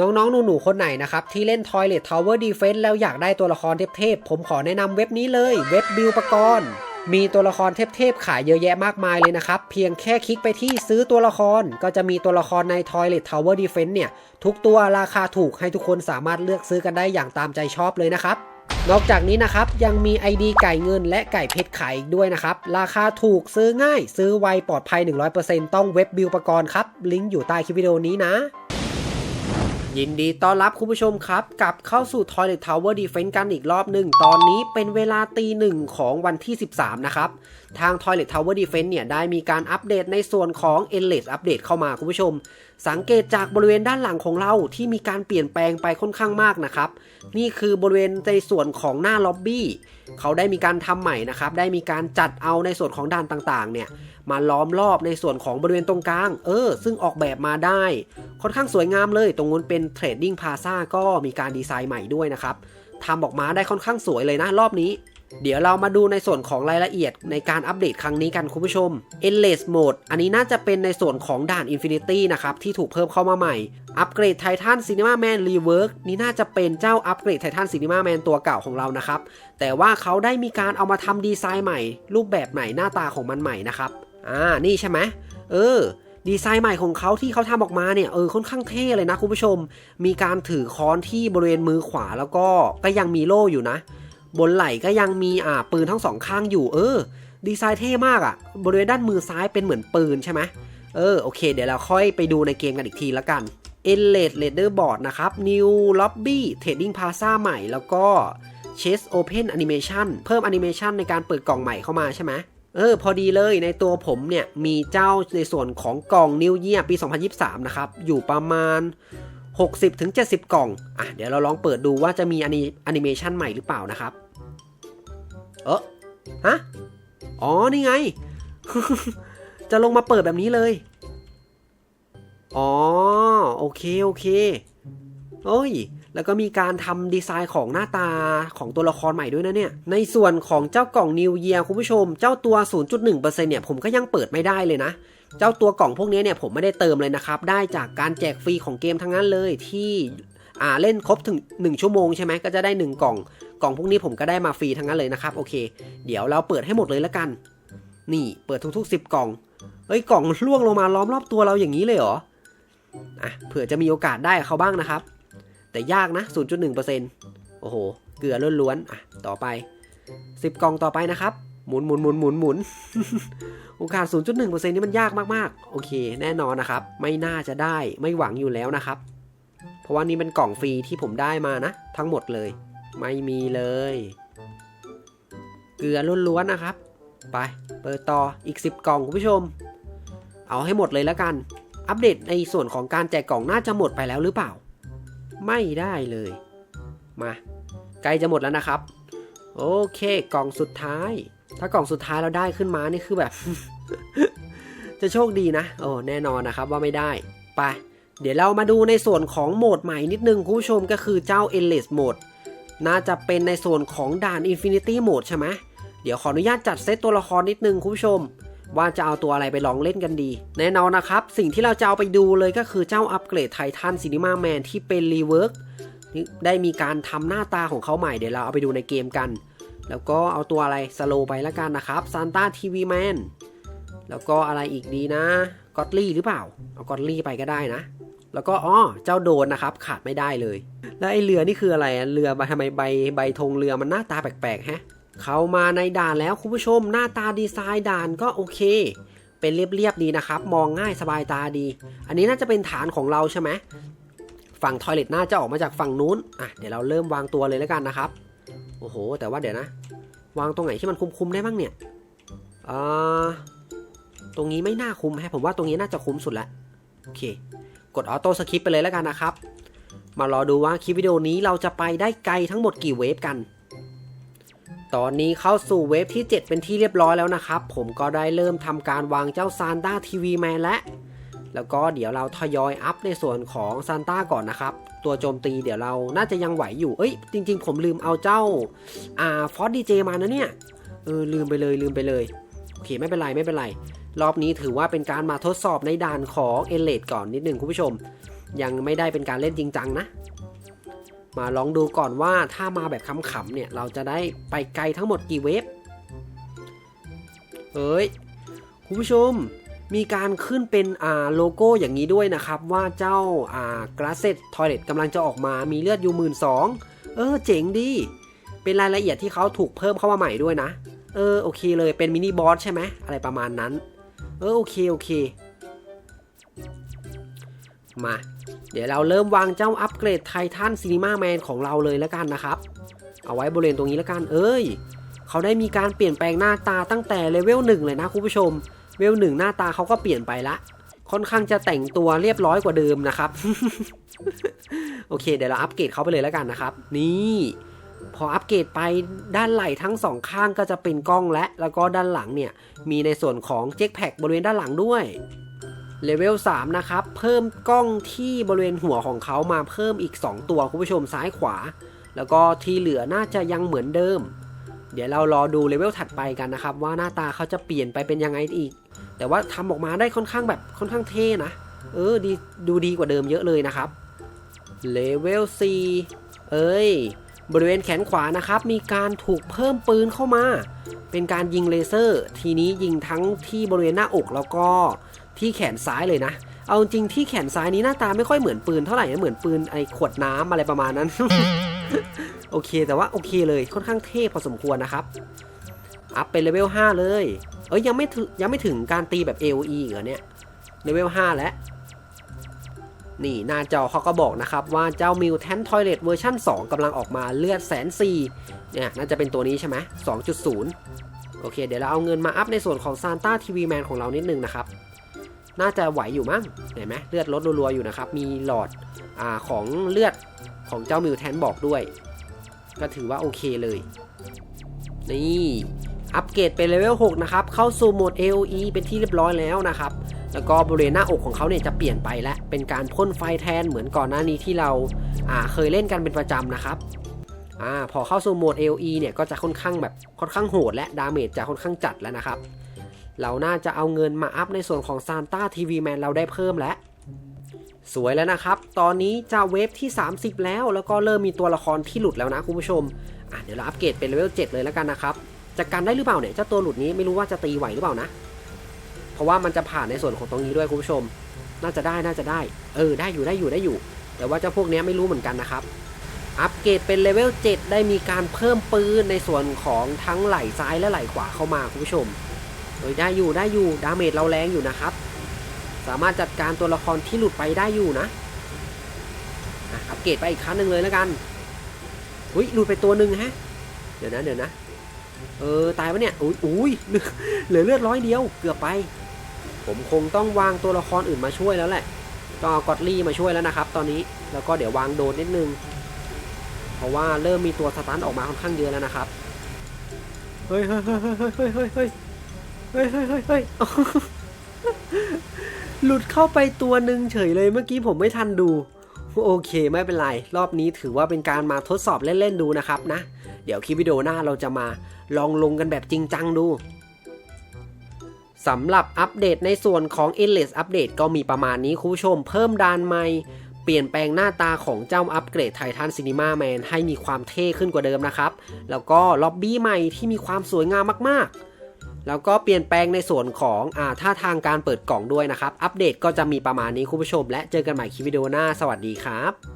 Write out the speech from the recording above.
น้องๆ หนู ๆ คนไหนนะครับ ที่เล่น Toilet Tower Defense แล้วอยากได้ตัวละครเทพๆ ผมขอแนะนำเว็บนี้เลย เว็บบิวปกรณ์มีตัวละครเทพๆ ขายเยอะแยะมากมายเลยนะครับ เพียงแค่คลิกไปที่ซื้อตัวละคร ก็จะมีตัวละครใน Toilet Tower Defense เนี่ย ทุกตัวราคาถูกให้ทุกคนสามารถเลือกซื้อกันได้อย่างตามใจชอบเลยนะครับนอกจากนี้นะครับ ยังมี ID ไก่เงินและไก่เพชรขายอีกด้วยนะครับ ราคาถูกซื้อง่าย ซื้อไวปลอดภัย 100%ต้องเว็บบิวปกรณ์ครับ ลิงก์อยู่ใต้คลิปวิดีโอนี้นะ ยินดีต้อนรับคุณผู้ชมครับกลับเข้าสู่ Toilet Tower Defense กันอีกรอบหนึ่ง ตอนนี้เป็นเวลาตีหนึ่งของวันที่ 13 นะครับทาง Toilet Tower Defense เนี่ยได้มีการอัปเดตในส่วนของ Endless Update เข้ามาคุณผู้ชม สังเกตจากบริเวณด้านหลังของเราที่มีการเปลี่ยนแปลงไปค่อนข้างมากนะครับ นี่คือบริเวณในส่วนของหน้าล็อบบี้เขาได้มีการทำใหม่นะครับ ได้มีการจัดเอาในส่วนของด่านต่างๆ เนี่ยมาล้อมรอบในส่วนของบริเวณตรงกลาง เออ ซึ่งออกแบบมาได้ ค่อนข้างสวยงามเลย ตรงนู้นเป็นเทรดดิ้งพาซาก็มีการดีไซน์ใหม่ด้วยนะครับทำออกมาได้ค่อนข้างสวยเลยนะรอบนี้ เดี๋ยวเรามาดูในส่วนของรายละเอียดในการอัปเดตครั้งนี้กันคุณผู้ชม Endless Mode อันนี้น่าจะเป็นในส่วนของด่าน Infinity นะครับ ที่ถูกเพิ่มเข้ามาใหม่ อัปเกรดไททันซีนีมาแมนรีเวิร์กนี่น่าจะเป็นเจ้าอัปเกรดไททันซีนีมาแมนตัวเก่าของเรานะครับ แต่ว่าเขาได้มีการเอามาทำดีไซน์ใหม่ รูปแบบใหม่หน้าตาของมันใหม่นะครับ อ่า นี่ใช่ไหมเออดีไซน์ใหม่ของเขาที่เขาทำออกมาเนี่ยเออค่อนข้างเท่เลยนะคุณผู้ชม มีการถือค้อนที่บริเวณมือขวาแล้วก็ก็ยังมีโล่อยู่นะ บนไหล่ก็ยังมีอ่าปืนทั้งสองข้างอยู่เออ ดีไซน์เท่มากอะ่ะ บริเวณด้านมือซ้ายเป็นเหมือนปืนใช่ไหมเออโอเค เดี๋ยวเราค่อยไปดูในเกมกันอีกทีละกัน e n l e t Leader Board นะครับ New Lobby Trading Plaza ใหม่ แล้วก็ Chess Open Animation เพิ่ม Animation ในการเปิดกล่องใหม่เข้ามาใช่ไหมเออพอดีเลยในตัวผมเนี่ยมีเจ้าในส่วนของกล่อง New Year ปี 2023 นะครับ อยู่ประมาณ 60-70 กล่อง อะเดี๋ยวเราลองเปิดดูว่าจะมีอนิเมชันใหม่หรือเปล่านะครับ เออฮะ อ๋อ นี่ไง จะลงมาเปิดแบบนี้เลย อ๋อ โอเค โอเคโอ้ย แล้วก็มีการทำดีไซน์ของหน้าตาของตัวละครใหม่ด้วยนะเนี่ย ในส่วนของเจ้ากล่อง New Year คุณผู้ชม เจ้าตัว 0.1%เนี่ยผมก็ยังเปิดไม่ได้เลยนะ เจ้าตัวกล่องพวกนี้เนี่ยผมไม่ได้เติมเลยนะครับ ได้จากการแจกฟรีของเกมทั้งนั้นเลยที่อ่าเล่นครบถึง 1 ชั่วโมงใช่ไหมก็จะได้ 1 กล่อง กล่องพวกนี้ผมก็ได้มาฟรีทั้งนั้นเลยนะครับ โอเค เดี๋ยวเราเปิดให้หมดเลยละกัน นี่เปิดทุกๆ 10 กล่องเฮ้ยกล่องล่วงลงมาล้อมรอบตัวเราอย่างนี้เลยเหรอ อะเผื่อจะมีโอกาสได้เขาบ้างนะครับ แต่ยากนะ 0.1%โอ้โห เกลือล้วนๆ อะ ต่อไป 10 กล่องต่อไปนะครับ หมุนหมุนหมุนหมุนหมุนโอกาส 0.1%นี่มันยากมากๆ โอเค แน่นอนนะครับ ไม่น่าจะได้ ไม่หวังอยู่แล้วนะครับ เพราะว่านี่เป็นกล่องฟรีที่ผมได้มานะ ทั้งหมดเลย ไม่มีเลย เกลือล้วนๆนะครับ ไปเปิดต่ออีก 10 กล่องคุณผู้ชม เอาให้หมดเลยแล้วกัน อัปเดตในส่วนของการแจกกล่องน่าจะหมดไปแล้วหรือเปล่า ไม่ได้เลย มาใกล้จะหมดแล้วนะครับ โอเค กล่องสุดท้าย ถ้ากล่องสุดท้ายเราได้ขึ้นมานี่คือแบบ จะโชคดีนะโอ้แน่นอนนะครับว่าไม่ได้ไปเดี๋ยวเรามาดูในส่วนของโหมดใหม่นิดนึงคุณผู้ชมก็คือเจ้า Endless Mode น่าจะเป็นในส่วนของด่าน Infinity Mode ใช่ไหมเดี๋ยวขออนุญาตจัดเซตตัวละครนิดนึงคุณผู้ชม ว่าจะเอาตัวอะไรไปลองเล่นกันดี แน่นอนนะครับ สิ่งที่เราจะเอาไปดูเลยก็คือเจ้าอัปเกรดไททันซีนิมาแมนที่เป็นรีเวิร์กได้มีการทำหน้าตาของเขาใหม่เดี๋ยวเราเอาไปดูในเกมกัน แล้วก็เอาตัวอะไรสโลไปแล้วกันนะครับซานต้าทีวีแมนแล้วก็อะไรอีกดีนะกอตลี่หรือเปล่า เอากอตลี่ไปก็ได้นะ แล้วก็อ๋อเจ้าโดนนะครับ ขาดไม่ได้เลย แล้วไอเรือนี่คืออะไรเรือทำไมใบใบธงเรือมันหน้าตาแปลกๆฮะเขามาในด่านแล้วคุณผู้ชมหน้าตาดีไซน์ด่านก็โอเค เป็นเรียบๆดีนะครับ มองง่ายสบายตาดี อันนี้น่าจะเป็นฐานของเราใช่ไหมฝั่งทอยเลทน่าจะออกมาจากฝั่งนู้นอะเดี๋ยวเราเริ่มวางตัวเลยแล้วกันนะครับโอ้โห แต่ว่าเดี๋ยวนะ วางตรงไหนที่มันคุมๆได้บ้างเนี่ยอ่าตรงนี้ไม่น่าคุมฮะผมว่าตรงนี้น่าจะคุ้มสุดล้วโอเค กดออโต้สคริปไปเลยแล้วกันนะครับ มารอดูว่าคลิปวิดีโอนี้เราจะไปได้ไกลทั้งหมดกี่เวฟกัน ตอนนี้เข้าสู่เวฟที่ 7 เป็นที่เรียบร้อยแล้วนะครับ ผมก็ได้เริ่มทำการวางเจ้าซานต้าทีวีแมนแล้วแล้วก็เดี๋ยวเราทยอยอัพในส่วนของซานต้าก่อนนะครับ ตัวโจมตีเดี๋ยวเราน่าจะยังไหวอยู่ เอ้ย จริง ๆ ผมลืมเอาเจ้าอ่าฟอสดีเจมานะเนี่ย เออลืมไปเลยลืมไปเลย โอเคไม่เป็นไรไม่เป็นไร รอบนี้ถือว่าเป็นการมาทดสอบในด่านของเอเลดก่อนนิดนึงคุณผู้ชม ยังไม่ได้เป็นการเล่นจริงจังนะ มาลองดูก่อนว่าถ้ามาแบบขำๆเนี่ย เราจะได้ไปไกลทั้งหมดกี่เวฟเอ้ยคุณผู้ชมมีการขึ้นเป็นอ่าโลโก้อย่างนี้ด้วยนะครับ ว่าเจ้าอ่ากราเซตทอยเลตกำลังจะออกมามีเลือดอยู่หมื่นสองเออเจ๋งดีเป็นรายละเอียดที่เขาถูกเพิ่มเข้ามาใหม่ด้วยนะ เออโอเคเลยเป็นมินิบอสใช่ไหมอะไรประมาณนั้น เออโอเคโอเค มา เดี๋ยวเราเริ่มวางเจ้าอัปเกรดไททันซีนีมาแมนของเราเลยแล้วกันนะครับ เอาไว้บริเวณตรงนี้แล้วกัน เอ้ย เขาได้มีการเปลี่ยนแปลงหน้าตาตั้งแต่เลเวลหนึ่งเลยนะคุณผู้ชม เลเวลหนึ่งหน้าตาเขาก็เปลี่ยนไปละ ค่อนข้างจะแต่งตัวเรียบร้อยกว่าเดิมนะครับ โอเค เดี๋ยวเราอัปเกรดเขาไปเลยแล้วกันนะครับ นี่ พออัปเกรดไปด้านไหล่ทั้งสองข้างก็จะเป็นกล้องและ แล้วก็ด้านหลังเนี่ย มีในส่วนของเจ็คแพ็กบริเวณด้านหลังด้วยเลเวล3นะครับ เพิ่มกล้องที่บริเวณหัวของเขามาเพิ่มอีก 2 ตัวคุณผู้ชมซ้ายขวา แล้วก็ที่เหลือน่าจะยังเหมือนเดิม เดี๋ยวเรารอดูเลเวลถัดไปกันนะครับ ว่าหน้าตาเขาจะเปลี่ยนไปเป็นยังไงอีก แต่ว่าทำออกมาได้ค่อนข้างแบบค่อนข้างเท่นะ เออดีดูดีกว่าเดิมเยอะเลยนะครับเลเวล4เอ้ย บริเวณแขนขวานะครับ มีการถูกเพิ่มปืนเข้ามา เป็นการยิงเลเซอร์ ทีนี้ยิงทั้งที่บริเวณหน้าอกแล้วก็ที่แขนซ้ายเลยนะ เอาจริงที่แขนซ้ายนี้หน้าตาไม่ค่อยเหมือนปืนเท่าไหร่นะ เหมือนปืนไอ้ขวดน้ำอะไรประมาณนั้น โอเคแต่ว่าโอเคเลยค่อนข้างเท่พอสมควรนะครับ อัพเป็นเลเวล 5 เลย เอ้ยยังไม่ถึงยังไม่ถึงการตีแบบ AOE เหรอเนี่ย เลเวล 5 แล้ว นี่หน้าจอเขาก็บอกนะครับว่าเจ้า Mutant Toilet เวอร์ชัน2กำลังออกมาเลือดแสนสี่เนี่ยน่าจะเป็นตัวนี้ใช่ไหม2.0 โอเค เดี๋ยวเราเอาเงินมาอัพในส่วนของ Santa TV Man ของเรานิดนึงนะครับ น่าจะไหวอยู่มั้งเห็นไหมเลือดลดรัวๆอยู่นะครับ มีหลอดอของเลือดของเจ้า Mutant บอกด้วย ก็ถือว่าโอเคเลย นี่อัปเกรดเป็นเลเวล6นะครับ เข้าสู่โหมด AOE เป็นที่เรียบร้อยแล้วนะครับ แล้วก็บริเวณหน้าอกของเขาเนี่ยจะเปลี่ยนไปและเป็นการพ่นไฟแทนเหมือนก่อนหน้านี้ที่เราอ่าเคยเล่นกันเป็นประจำนะครับอ่าพอเข้าสู่โหมด AOE เนี่ยก็จะค่อนข้างแบบค่อนข้างโหด และดาเมจจะค่อนข้างจัดแล้วนะครับ เราน่าจะเอาเงินมาอัพในส่วนของ Santa TV Man เราได้เพิ่มแล้วสวยแล้วนะครับ ตอนนี้จะเวฟที่ 30 แล้ว แล้วก็เริ่มมีตัวละครที่หลุดแล้วนะคุณผู้ชม เดี๋ยวเราอัปเกรดเป็นเลเวล 7 เลยแล้วกันนะครับ จะกันได้หรือเปล่าเนี่ย เจ้าตัวหลุดนี้ไม่รู้ว่าจะตีไหวหรือเปล่านะ เพราะว่ามันจะผ่านในส่วนของตรงนี้ด้วยคุณผู้ชม น่าจะได้น่าจะได้ เออ ได้อยู่ได้อยู่ได้อยู่ แต่ว่าเจ้าพวกนี้ไม่รู้เหมือนกันนะครับ อัปเกรดเป็นเลเวล7ได้มีการเพิ่มปืนในส่วนของทั้งไหล่ซ้ายและไหล่ขวาเข้ามาคุณผู้ชมเฮ้ยได้อยู่ได้อยู่ดาเมจเราแรงอยู่นะครับ สามารถจัดการตัวละครที่หลุดไปได้อยู่นะอะอัปเกรดไปอีกครั้งหนึ่งเลยแล้วกันอุ้ยหลุดไปตัวหนึ่งฮะ เดี๋ยวนะเดี๋ยวนะ เออ ตายปะเนี่ย อุ้ยอุ้ยเหลือเลือดร้อยเดียว เกือบไป ผมคงต้องวางตัวละครอื่นมาช่วยแล้วแหละต้องเอากอตลี่มาช่วยแล้วนะครับ ตอนนี้แล้วก็เดี๋ยววางโดนนิดนึง เพราะว่าเริ่มมีตัวสตันออกมาค่อนข้างเยอะแล้วนะครับเฮ้ยเฮ้ยเฮ้ยเฮ้ยเฮ้ยเฮ้ยเฮ้ยเฮ้ยเฮ้ยเฮ้ยหลุดเข้าไปตัวหนึ่งเฉยเลยเมื่อกี้ผมไม่ทันดู โอเคไม่เป็นไร รอบนี้ถือว่าเป็นการมาทดสอบเล่น ๆ ดูนะครับนะ เดี๋ยวคลิปวิดีโอหน้าเราจะมาลองลงกันแบบจริงจังดู สำหรับอัปเดตในส่วนของ Endless Update ก็มีประมาณนี้คุณผู้ชม เพิ่มดานใหม่ เปลี่ยนแปลงหน้าตาของเจ้าอัปเกรดไททันซีนีมาแมนให้มีความเท่ขึ้นกว่าเดิมนะครับ แล้วก็ล็อบบี้ใหม่ที่มีความสวยงามมากๆ แล้วก็เปลี่ยนแปลงในส่วนของอ่าท่าทางการเปิดกล่องด้วยนะครับ อัปเดตก็จะมีประมาณนี้คุณผู้ชม และเจอกันใหม่คลิปวิดีโอหน้า สวัสดีครับ